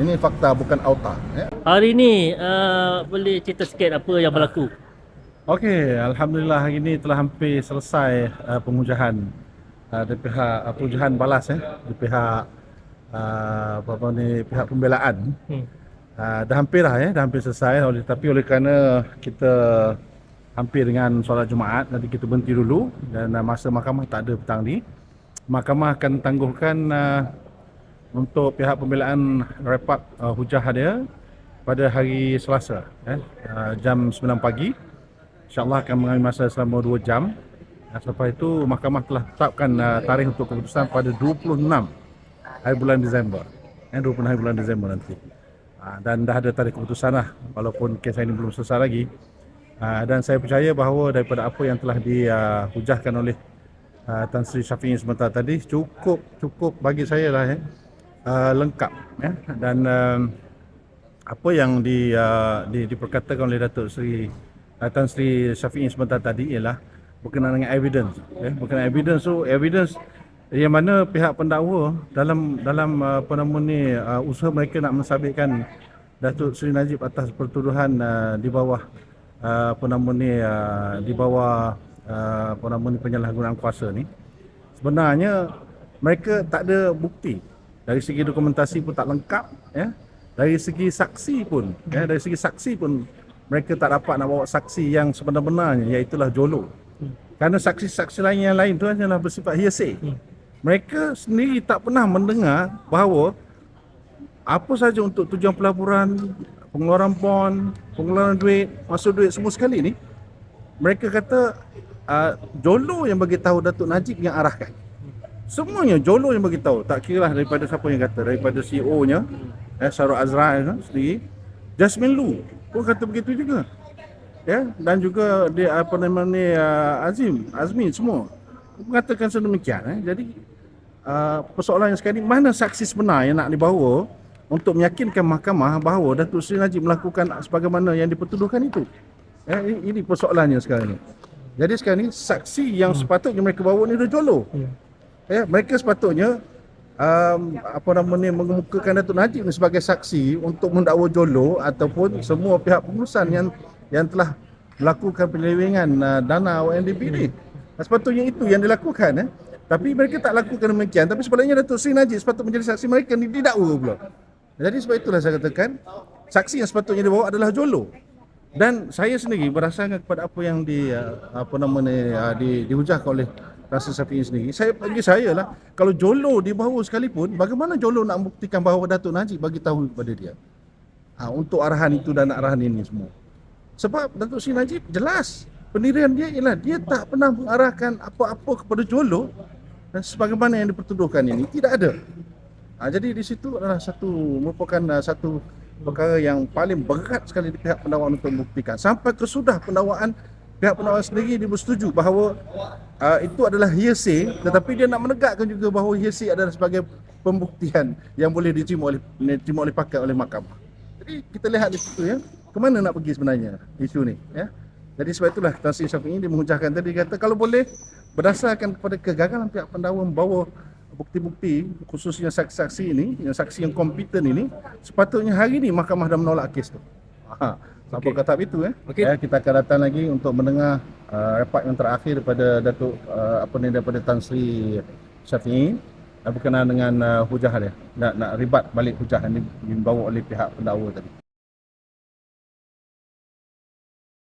Ini fakta bukan auta. Ya. Hari ni uh, boleh cerita sikit apa yang berlaku? Okey, alhamdulillah hari ini telah hampir selesai uh, pengujahan uh, dari pihak uh, pengujahan balas ya, di pihak uh, apa, apa ni pihak pembelaan. Hmm. Uh, dah hampir lah ya, dah hampir selesai oleh tapi oleh kerana kita hampir dengan solat Jumaat nanti kita berhenti dulu dan uh, masa mahkamah tak ada petang ni. Mahkamah akan tangguhkan uh, untuk pihak pembelaan rapat uh, hujah dia pada hari Selasa eh, uh, jam 9 pagi. InsyaAllah akan mengambil masa selama 2 jam. Dan selepas itu mahkamah telah tetapkan uh, tarikh untuk keputusan pada 26 hari bulan Disember. Eh, 26 hari bulan Disember nanti. Uh, dan dah ada tarikh keputusan lah walaupun kes ini belum selesai lagi. Uh, dan saya percaya bahawa daripada apa yang telah dihujahkan oleh uh, Tan Sri Syafi'i sebentar tadi cukup cukup bagi saya lah eh, uh, lengkap ya. Dan um, apa yang di, uh, di diperkatakan oleh Datuk Seri uh, Tan Sri Syafi'i sebentar tadi ialah berkenaan dengan evidence ya. Berkenaan evidence tu evidence yang mana pihak pendakwa dalam dalam uh, apa nama ni uh, usaha mereka nak mensabitkan Datuk Seri Najib atas pertuduhan uh, di bawah uh, apa nama ni uh, di bawah uh, apa nama ni penyalahgunaan kuasa ni. Sebenarnya mereka tak ada bukti dari segi dokumentasi pun tak lengkap ya. Dari segi saksi pun ya dari segi saksi pun mereka tak dapat nak bawa saksi yang sebenar-benarnya iaitu Jolo. Kerana saksi-saksi lain yang lain tu hanyalah bersifat hearsay. Mereka sendiri tak pernah mendengar bahawa apa saja untuk tujuan pelaburan pengeluaran bond pengeluaran duit masuk duit semua sekali ni mereka kata uh, Jolo yang bagi tahu Datuk Najib yang arahkan Semuanya Jolo yang bagi tahu. Tak kira lah daripada siapa yang kata, daripada CEO-nya, eh Sarul Azra eh, sendiri, Jasmine Lu pun kata begitu juga. Ya, dan juga dia apa nama ni uh, Azim, Azmi semua mengatakan sedemikian eh. Jadi uh, persoalan yang sekarang ni mana saksi sebenar yang nak dibawa untuk meyakinkan mahkamah bahawa Datuk Seri Najib melakukan sebagaimana yang dipertuduhkan itu. Ya, ini, ini persoalannya sekarang ni. Jadi sekarang ni saksi yang sepatutnya mereka bawa ni dah Jolo. Ya, mereka sepatutnya um, apa nama ni mengemukakan Datuk Najib ni sebagai saksi untuk mendakwa Jolo ataupun semua pihak pengurusan yang yang telah melakukan penyelewengan uh, dana ONDP ni. Sepatutnya itu yang dilakukan eh. Tapi mereka tak lakukan demikian. Tapi sebaliknya Datuk Seri Najib sepatutnya menjadi saksi mereka ni didakwa pula. Jadi sebab itulah saya katakan saksi yang sepatutnya dibawa adalah Jolo. Dan saya sendiri berdasarkan kepada apa yang di uh, apa nama ni uh, di, dihujahkan oleh Rasa Syafi'i sendiri. Saya bagi saya lah kalau Jolo dibawa sekalipun bagaimana Jolo nak membuktikan bahawa Datuk Najib bagi tahu kepada dia. Ha, untuk arahan itu dan arahan ini semua. Sebab Datuk Seri Najib jelas pendirian dia ialah dia tak pernah mengarahkan apa-apa kepada Jolo dan sebagaimana yang dipertuduhkan ini tidak ada. Ha, jadi di situ adalah satu merupakan uh, satu perkara yang paling berat sekali di pihak pendakwaan untuk membuktikan sampai kesudah pendakwaan pihak pendakwaan sendiri dia bersetuju bahawa uh, itu adalah hearsay tetapi dia nak menegakkan juga bahawa hearsay adalah sebagai pembuktian yang boleh diterima oleh diterima oleh pakai oleh mahkamah. Jadi kita lihat di situ ya, ke mana nak pergi sebenarnya isu ni ya. Jadi sebab itulah Tan Sri Syafi'i dia menghujahkan tadi kata kalau boleh berdasarkan kepada kegagalan pihak pendakwa membawa bukti-bukti khususnya saksi-saksi ini, yang saksi yang kompeten ini, sepatutnya hari ini mahkamah dah menolak kes tu. Ha, siapa okay. kata itu eh? Okey. Ya, kita akan datang lagi untuk mendengar uh, rapat yang terakhir daripada Datuk uh, apa ni daripada Tan Sri Syafi'i uh, berkenaan dengan uh, hujah dia. Nak nak ribat balik hujah yang dibawa oleh pihak pendakwa tadi.